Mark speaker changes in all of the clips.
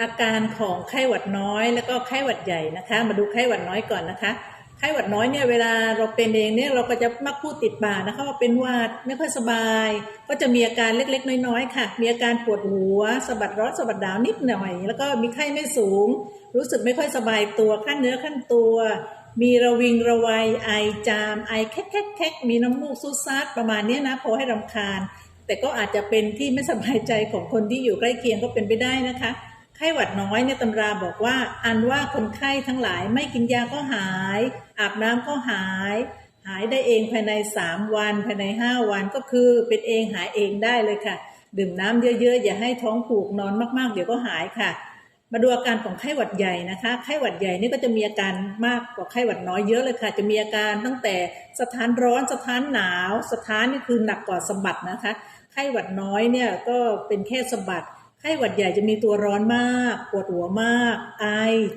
Speaker 1: อาการของไข้หวัดน้อยแล้วก็ไข้หวัดใหญ่นะคะ มาดูไข้หวัดน้อยก่อนนะคะ ไข้หวัดน้อยเนี่ยเวลาเราเป็นเองเนี่ยเราก็จะมักพูดติดปากนะคะว่าเป็นหวัดไม่ค่อยสบาย ก็จะมีอาการเล็กๆ น้อยๆค่ะ มีอาการปวดหัวสะบัดร้อนสะบัดดาวนิดหน่อย แล้วก็มีไข้ไม่สูง รู้สึกไม่ค่อยสบายตัวขั้นเนื้อขั้นตัว มีระวิงระไวไอจามไอแคกแคกแคกมีน้ำมูกซุดซาดประมาณนี้นะพอให้รำคาญ แต่ก็อาจจะเป็นที่ไม่สบายใจของคนที่อยู่ใกล้เคียงก็เป็นไปได้นะคะ ไข้หวัดน้อยเนี่ยตำราบอกว่า อันว่าคนไข้ทั้งหลายไม่กินยาก็หาย อาบน้ำก็หาย หายได้เองภายใน3วันภายใน5วันก็คือเป็นเองหายเองได้เลยค่ะ ดื่มน้ำเยอะๆ อย่าให้ท้องผูกนอนมากๆ เดี๋ยวก็หายค่ะ มาดูอาการของไข้หวัดใหญ่นะคะ ไข้หวัดใหญ่นี่ก็จะมีอาการมากกว่าไข้หวัดน้อยเยอะเลยค่ะ จะมีอาการตั้งแต่สถานร้อนสถานหนาว สถานนี่คือหนักกว่าสะบัดนะคะ ไข้หวัดน้อยเนี่ยก็เป็นแค่สะบัด ไข้หวัดใหญ่จะมีตัวร้อนมาก ปวดหัวมาก ไอ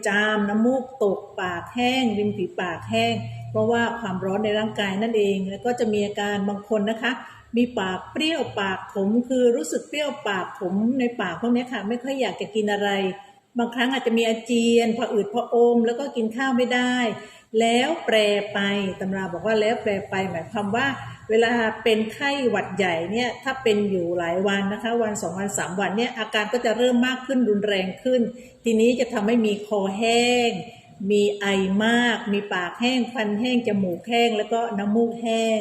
Speaker 1: จาม น้ำมูกตกปากแห้ง ริมฝีปากแห้ง เพราะว่าความร้อนในร่างกายนั่นเอง แล้วก็จะมีอาการบางคนนะคะ มีปากเปรี้ยวปากขมคือรู้สึกเปรี้ยวปากขมในปากพวกนี้ค่ะ ไม่ค่อยอยากจะกินอะไร บางครั้งอาจจะมีอาเจียนผะอืดผะอม แล้วก็กินข้าวไม่ได้ แล้วแปรไปตำราบอกว่าแล้วแปรไปหมายความว่า เวลาเป็นไข้หวัดใหญ่เนี่ยถ้าเป็นอยู่หลายวันนะคะ วันสองวันสามวันเนี่ยอาการก็จะเริ่มมากขึ้นรุนแรงขึ้น ทีนี้จะทำให้มีคอแห้ง มีไอมาก มีปากแห้งฟันแห้งจมูกแห้ง แล้วก็น้ำมูกแห้ง